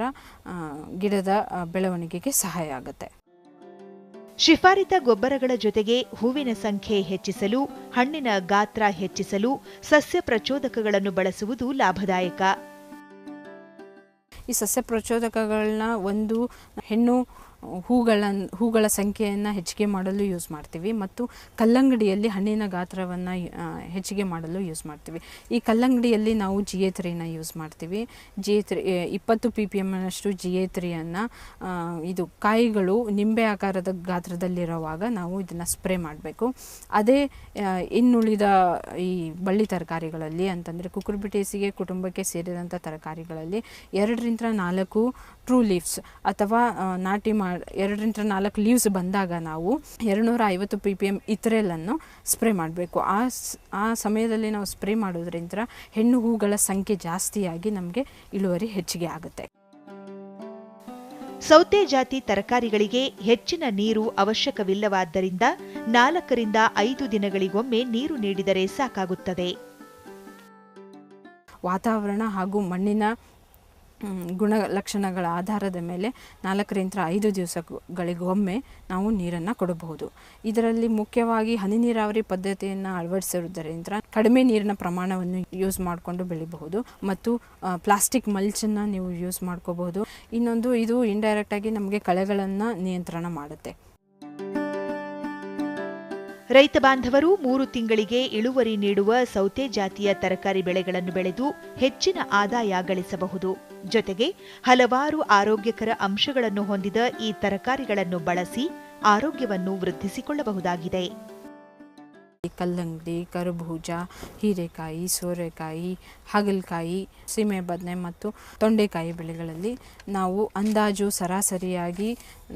ಗಿಡದ ಬೆಳವಣಿಗೆಗೆ ಸಹಾಯ ಆಗುತ್ತೆ. ಶಿಫಾರಿತ ಗೊಬ್ಬರಗಳ ಜೊತೆಗೆ ಹೂವಿನ ಸಂಖ್ಯೆ ಹೆಚ್ಚಿಸಲು, ಹಣ್ಣಿನ ಗಾತ್ರ ಹೆಚ್ಚಿಸಲು ಸಸ್ಯ ಪ್ರಚೋದಕಗಳನ್ನು ಬಳಸುವುದು ಲಾಭದಾಯಕ. ಈ ಸಸ್ಯ ಪ್ರಚೋದಕಗಳನ್ನ ಒಂದು ಹೆಣ್ಣು ಹೂಗಳ ಹೂಗಳ ಸಂಖ್ಯೆಯನ್ನು ಹೆಚ್ಚಿಗೆ ಮಾಡಲು ಯೂಸ್ ಮಾಡ್ತೀವಿ ಮತ್ತು ಕಲ್ಲಂಗಡಿಯಲ್ಲಿ ಹಣ್ಣಿನ ಗಾತ್ರವನ್ನು ಹೆಚ್ಚಿಗೆ ಮಾಡಲು ಯೂಸ್ ಮಾಡ್ತೀವಿ. ಈ ಕಲ್ಲಂಗಡಿಯಲ್ಲಿ ನಾವು ಜಿ ಎ ತ್ರೀನ ಯೂಸ್ ಮಾಡ್ತೀವಿ. ಜಿ ಎ ತ್ರೀ ಇಪ್ಪತ್ತು ಪಿ ಪಿ ಎಮ್ನಷ್ಟು ಜಿ ಎ ತ್ರೀಯನ್ನು ಇದು ಕಾಯಿಗಳು ನಿಂಬೆ ಆಕಾರದ ಗಾತ್ರದಲ್ಲಿರುವಾಗ ನಾವು ಇದನ್ನು ಸ್ಪ್ರೇ ಮಾಡಬೇಕು. ಅದೇ ಇನ್ನುಳಿದ ಈ ಬಳ್ಳಿ ತರಕಾರಿಗಳಲ್ಲಿ ಅಂತಂದರೆ ಕುಕುರ್ಬಿಟೇಸಿಗೆ ಕುಟುಂಬಕ್ಕೆ ಸೇರಿದಂಥ ತರಕಾರಿಗಳಲ್ಲಿ ಎರಡರಿಂದ ನಾಲ್ಕು ಟ್ರೂ ಲೀವ್ಸ್ ಅಥವಾ ನಾಟಿ ಮಾಡಿ ಎರಡರಿಂದ ನಾಲ್ಕು ಲೀವ್ಸ್ ಬಂದಾಗ ನಾವು ಎರಡುನೂರ ಐವತ್ತು ಪಿ ಪಿ ಎಂ ಇತ್ರೆಲನ್ನು ಸ್ಪ್ರೇ ಮಾಡಬೇಕು. ಆ ಆ ಸಮಯದಲ್ಲಿ ನಾವು ಸ್ಪ್ರೇ ಮಾಡೋದ್ರಿಂದ ಹೆಣ್ಣು ಹೂಗಳ ಸಂಖ್ಯೆ ಜಾಸ್ತಿಯಾಗಿ ನಮಗೆ ಇಳುವರಿ ಹೆಚ್ಚಿಗೆ ಆಗುತ್ತೆ. ಸೌತೆ ಜಾತಿ ತರಕಾರಿಗಳಿಗೆ ಹೆಚ್ಚಿನ ನೀರು ಅವಶ್ಯಕವಿಲ್ಲವಾದ್ದರಿಂದ ನಾಲ್ಕರಿಂದ ಐದು ದಿನಗಳಿಗೊಮ್ಮೆ ನೀರು ನೀಡಿದರೆ ಸಾಕಾಗುತ್ತದೆ. ವಾತಾವರಣ ಹಾಗೂ ಮಣ್ಣಿನ ಗುಣಲಕ್ಷಣಗಳ ಆಧಾರದ ಮೇಲೆ ನಾಲ್ಕರಿಂದ ಐದು ದಿವಸಗಳಿಗೊಮ್ಮೆ ನಾವು ನೀರನ್ನು ಕೊಡಬಹುದು. ಇದರಲ್ಲಿ ಮುಖ್ಯವಾಗಿ ಹನಿ ನೀರಾವರಿ ಪದ್ಧತಿಯನ್ನು ಅಳವಡಿಸಿರುವುದರಿಂದ ಕಡಿಮೆ ನೀರಿನ ಪ್ರಮಾಣವನ್ನು ಯೂಸ್ ಮಾಡಿಕೊಂಡು ಬೆಳಿಬಹುದು ಮತ್ತು ಪ್ಲಾಸ್ಟಿಕ್ ಮಲ್ಚನ್ನು ನೀವು ಯೂಸ್ ಮಾಡ್ಕೋಬಹುದು. ಇನ್ನೊಂದು, ಇದು ಇಂಡೈರೆಕ್ಟಾಗಿ ನಮಗೆ ಕಳೆಗಳನ್ನು ನಿಯಂತ್ರಣ ಮಾಡುತ್ತೆ. ರೈತ ಬಾಂಧವರು ಮೂರು ತಿಂಗಳಿಗೆ ಇಳುವರಿ ನೀಡುವ ಸೌತೆ ಜಾತಿಯ ತರಕಾರಿ ಬೆಳೆಗಳನ್ನು ಬೆಳೆದು ಹೆಚ್ಚಿನ ಆದಾಯ ಗಳಿಸಬಹುದು. ಜೊತೆಗೆ ಹಲವಾರು ಆರೋಗ್ಯಕರ ಅಂಶಗಳನ್ನು ಹೊಂದಿದ ಈ ತರಕಾರಿಗಳನ್ನು ಬಳಸಿ ಆರೋಗ್ಯವನ್ನು ವೃದ್ಧಿಸಿಕೊಳ್ಳಬಹುದಾಗಿದೆ. ಕಲ್ಲಂಗಡಿ, ಕರಬೂಜ, ಹೀರೆಕಾಯಿ, ಸೋರೆಕಾಯಿ, ಹಾಗಲಕಾಯಿ ಸೀಮೆ ಬದನೆ ಮತ್ತು ತೊಂಡೆಕಾಯಿ ಬೆಳೆಗಳಲ್ಲಿ ನಾವು ಅಂದಾಜು ಸರಾಸರಿಯಾಗಿ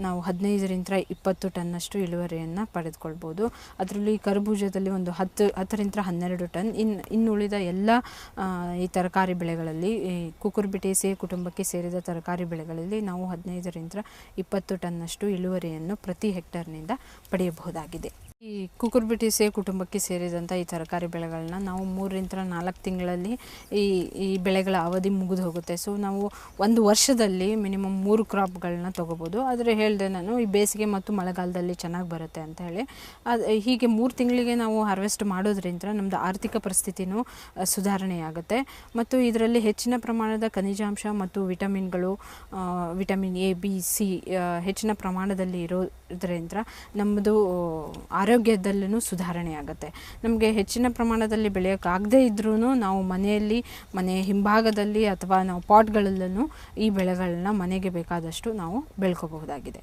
ನಾವು ಹದಿನೈದರಿಂದ ಇಪ್ಪತ್ತು ಟನ್ನಷ್ಟು ಇಳುವರಿಯನ್ನು ಪಡೆದುಕೊಳ್ಬೋದು. ಅದರಲ್ಲಿ ಕರಬೂಜದಲ್ಲಿ ಒಂದು ಹತ್ತು, ಹತ್ತರಿಂದ ಹನ್ನೆರಡು ಟನ್. ಇನ್ನು ಇನ್ನುಳಿದ ಎಲ್ಲ ಈ ತರಕಾರಿ ಬೆಳೆಗಳಲ್ಲಿ, ಈ ಕುಕುರ್ಬಿಟೇಸಿ ಕುಟುಂಬಕ್ಕೆ ಸೇರಿದ ತರಕಾರಿ ಬೆಳೆಗಳಲ್ಲಿ ನಾವು ಹದಿನೈದರಿಂದ ಇಪ್ಪತ್ತು ಟನ್ನಷ್ಟು ಇಳುವರಿಯನ್ನು ಪ್ರತಿ ಹೆಕ್ಟರ್ನಿಂದ ಪಡೆಯಬಹುದಾಗಿದೆ. ಈ ಕುಕುರ್ಬಿಟಿಸೆ ಕುಟುಂಬಕ್ಕೆ ಸೇರಿದಂಥ ಈ ತರಕಾರಿ ಬೆಳೆಗಳನ್ನ ನಾವು ಮೂರರಿಂದ ನಾಲ್ಕು ತಿಂಗಳಲ್ಲಿ ಈ ಈ ಬೆಳೆಗಳ ಅವಧಿ ಮುಗಿದು ಹೋಗುತ್ತೆ. ಸೊ ನಾವು ಒಂದು ವರ್ಷದಲ್ಲಿ ಮಿನಿಮಮ್ ಮೂರು ಕ್ರಾಪ್ಗಳನ್ನ ತೊಗೋಬೋದು. ಆದರೆ ಹೇಳಿದೆ ನಾನು, ಈ ಬೇಸಿಗೆ ಮತ್ತು ಮಳೆಗಾಲದಲ್ಲಿ ಚೆನ್ನಾಗಿ ಬರುತ್ತೆ ಅಂತ ಹೇಳಿ. ಅದು, ಹೀಗೆ ಮೂರು ತಿಂಗಳಿಗೆ ನಾವು ಹಾರ್ವೆಸ್ಟ್ ಮಾಡೋದ್ರಿಂದ ನಮ್ಮದು ಆರ್ಥಿಕ ಪರಿಸ್ಥಿತಿನೂ ಸುಧಾರಣೆಯಾಗುತ್ತೆ. ಮತ್ತು ಇದರಲ್ಲಿ ಹೆಚ್ಚಿನ ಪ್ರಮಾಣದ ಖನಿಜಾಂಶ ಮತ್ತು ವಿಟಮಿನ್ಗಳು ವಿಟಮಿನ್ ಎ, ಬಿ, ಸಿ ಹೆಚ್ಚಿನ ಪ್ರಮಾಣದಲ್ಲಿ ಇರೋ ಬೆಳೆಯೋದ್ರಿಂದ ನಮ್ಮದು ಆರೋಗ್ಯದಲ್ಲೂ ಸುಧಾರಣೆ ಆಗುತ್ತೆ. ನಮಗೆ ಹೆಚ್ಚಿನ ಪ್ರಮಾಣದಲ್ಲಿ ಬೆಳೆಯೋಕ್ಕಾಗದೇ ಇದ್ರೂ ನಾವು ಮನೆಯಲ್ಲಿ, ಮನೆ ಹಿಂಭಾಗದಲ್ಲಿ ಅಥವಾ ನಾವು ಪಾಟ್ಗಳಲ್ಲೂ ಈ ಬೆಳೆಗಳನ್ನ ಮನೆಗೆ ಬೇಕಾದಷ್ಟು ನಾವು ಬೆಳ್ಕೋಬಹುದಾಗಿದೆ.